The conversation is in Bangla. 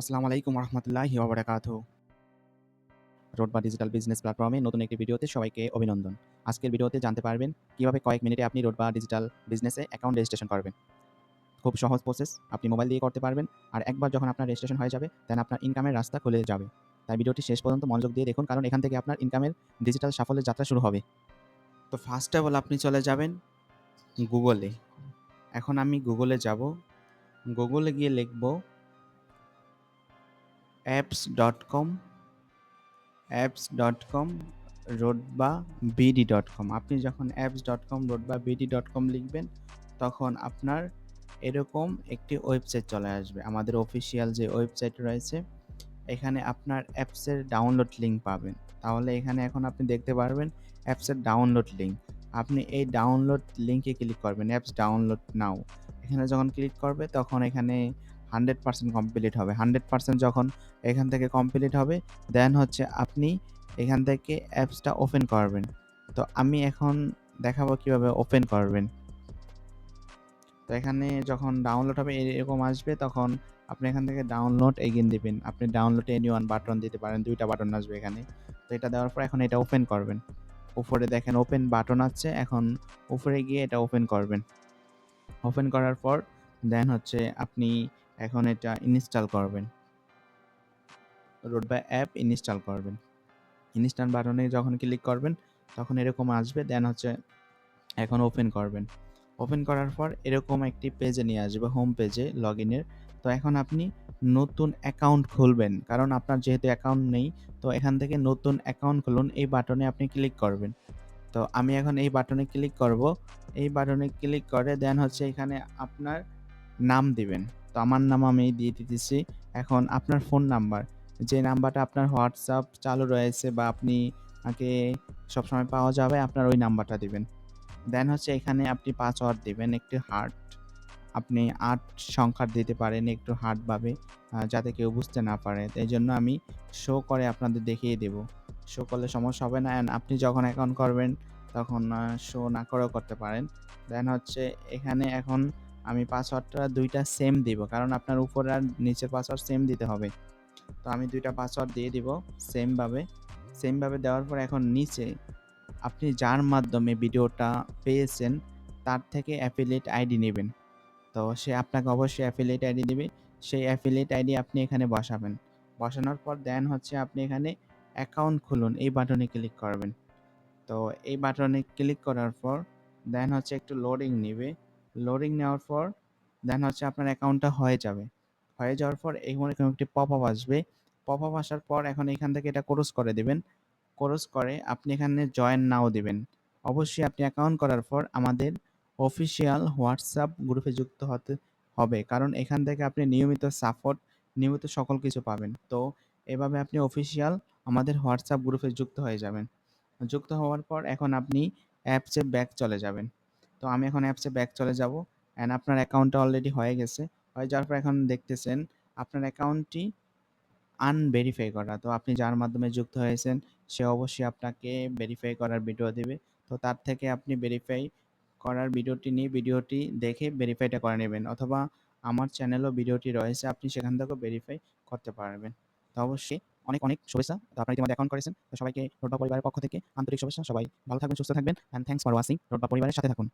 আসসালামু আলাইকুম রহমতুল্লাহি রোড বা ডিজিটাল বিজনেস প্ল্যাটফর্মে নতুন একটি ভিডিওতে সবাইকে অভিনন্দন। আজকের ভিডিওতে জানতে পারবেন কীভাবে কয়েক মিনিটে আপনি রোড বা ডিজিটাল বিজনেসে অ্যাকাউন্ট রেজিস্ট্রেশন করবেন। খুব সহজ প্রসেস আপনি মোবাইল দিয়ে করতে পারবেন আর একবার যখন আপনার রেজিস্ট্রেশন হয়ে যাবে দেন আপনার ইনকামের রাস্তা খুলে যাবে। তাই ভিডিওটি শেষ পর্যন্ত মনোযোগ দিয়ে দেখুন, কারণ এখান থেকে আপনার ইনকামের ডিজিটাল সাফল্যের যাত্রা শুরু হবে। তো ফার্স্ট অফ অল আপনি চলে যাবেন গুগলে এখন আমি গুগলে যাব। গুগলে গিয়ে লিখব apps dot com apps dot com রোডবা BD dot com আপনি যখন অ্যাপস ডট কম রোডবা বিডি ডট কম লিখবেন, তখন আপনার এরকম একটি ওয়েবসাইট চলে আসবে। আমাদের অফিসিয়াল যে ওয়েবসাইট রয়েছে, এখানে আপনার অ্যাপসের ডাউনলোড লিঙ্ক পাবেন। তাহলে এখানে এখন আপনি দেখতে পারবেন অ্যাপসের ডাউনলোড লিঙ্ক আপনি এই ডাউনলোড লিঙ্কে ক্লিক করবেন অ্যাপস ডাউনলোড নাও এখানে যখন ক্লিক করবে, তখন এখানে হান্ড্রেড পার্সেন্ট কমপ্লিট হবে। হান্ড্রেড পার্সেন্ট যখন এখান থেকে কমপ্লিট হবে দেন হচ্ছে আপনি এখান থেকে অ্যাপসটা ওপেন করবেন। তো আমি এখন দেখাবো কীভাবে ওপেন করবেন। তো এখানে যখন ডাউনলোড হবে এরকম আসবে, তখন আপনি এখান থেকে ডাউনলোড এগিয়ে দিবেন। আপনি ডাউনলোড এনি ওয়ান বাটন দিতে পারেন, দুইটা বাটন আসবে এখানে। তো এটা দেওয়ার পর এখন এটা ওপেন করবেন। উপরে দেখেন ওপেন বাটন আছে, এখন উপরে গিয়ে এটা ওপেন করবেন। ওপেন করার পর দেন হচ্ছে আপনি এখন এটা ইনস্টল করবেন। রোডবা অ্যাপ ইনস্টল করবেন। ইনস্ট্যান্ট বাটনে যখন ক্লিক করবেন, তখন এরকম আসবে দেন হচ্ছে এখন ওপেন করবেন। ওপেন করার পর এরকম একটি পেজে নিয়ে আসবে হোম পেজে লগ ইনের তো এখন আপনি নতুন অ্যাকাউন্ট খুলবেন, কারণ আপনার যেহেতু অ্যাকাউন্ট নেই, তো এখান থেকে নতুন অ্যাকাউন্ট খুলুন, এই বাটনে আপনি ক্লিক করবেন। তো আমি এখন এই বাটনে ক্লিক করব, এই বাটনে ক্লিক করে দেন হচ্ছে এখানে আপনার নাম দিবেন। আমার নাম আমি দিয়ে দিতেছি। এখন আপনার ফোন নাম্বার যে নাম্বারটা আপনার হোয়াটসঅ্যাপ চালু রয়েছে বা আপনি আগে সবসময় পাওয়া যাবে, আপনার ওই নাম্বারটা দিবেন। দেন হচ্ছে এখানে আপনি পাসওয়ার্ড দিবেন একটু হার্ড আপনি আট সংখ্যার দিতে পারেন, একটু হার্ডভাবে যাতে কেউ বুঝতে না পারে। এই জন্য আমি শো করে আপনাদের দেখিয়ে দেব। শো করলে সমস্যা হবে না। আপনি যখন অ্যাকাউন্ট করবেন, তখন শো না করেও করতে পারেন। দেন হচ্ছে এখানে এখন আমি পাসওয়ার্ডটা দুইটা সেম দিব, কারণ আপনার উপর আর নিচের পাসওয়ার্ড সেম দিতে হবে। তো আমি দুইটা পাসওয়ার্ড দিয়ে দিব সেমভাবে সেমভাবে দেওয়ার পর এখন নিচে আপনি যার মাধ্যমে ভিডিওটা পেয়েছেন, তার থেকে অ্যাফিলিয়েট আইডি নেবেন। তো সে আপনাকে অবশ্যই অ্যাফিলিয়েট আইডি দেবে। সেই অ্যাফিলিয়েট আইডি আপনি এখানে বসাবেন। বসানোর পর দেন হচ্ছে আপনি এখানে অ্যাকাউন্ট খুলুন, এই বাটনে ক্লিক করবেন। তো এই বাটনে ক্লিক করার পর দেন হচ্ছে একটু লোডিং নেবে। লোডিং নেওয়ার পর দেন হচ্ছে আপনার অ্যাকাউন্টটা হয়ে যাবে। হয়ে যাওয়ার পর এখানে একটি পপ আপ আসবে। পপ আপ আসার পর এখন এখান থেকে এটা ক্রস করে দেবেন। ক্রস করে আপনি এখানে জয়েন নাও দেবেন। অবশ্যই আপনি অ্যাকাউন্ট করার পর আমাদের অফিসিয়াল হোয়াটসঅ্যাপ গ্রুপে যুক্ত হতে হবে। কারণ এখান থেকে আপনি নিয়মিত সাপোর্ট নিয়মিত সকল কিছু পাবেন। তো এভাবে আপনি অফিসিয়াল আমাদের হোয়াটসঅ্যাপ গ্রুপে যুক্ত হয়ে যাবেন। যুক্ত হওয়ার পর এখন আপনি অ্যাপসে ব্যাক চলে যাবেন। তো আমি এখন অ্যাপসে ব্যাক চলে যাব অ্যান্ড আপনার অ্যাকাউন্টটা অলরেডি হয়ে গেছে। হয়ে যাওয়ার পর এখন দেখতেছেন, আপনার অ্যাকাউন্টটি আনভেরিফাই করা। তো আপনি যার মাধ্যমে যুক্ত হয়েছেন, সে অবশ্যই আপনাকে ভেরিফাই করার ভিডিও দেবে। তো তার থেকে আপনি ভেরিফাই করার ভিডিওটি নিয়ে ভিডিওটি দেখে ভেরিফাইটা করে নেবেন অথবা আমার চ্যানেলও ভিডিওটি রয়েছে, আপনি সেখান থেকেও ভেরিফাই করতে পারবেন। তো অবশ্যই অনেক অনেক শুভেচ্ছা। তো আপনারা ইতিমধ্যে অ্যাকাউন্ট করেছেন। তো সবাইকে রোডবা পরিবারের পক্ষ থেকে আন্তরিক শুভেচ্ছা। সবাই ভালো থাকবেন, সুস্থ থাকবেন। অ্যান্ড থ্যাংকস ফর ওয়াচিং রোডবা পরিবারের সাথে থাকুন।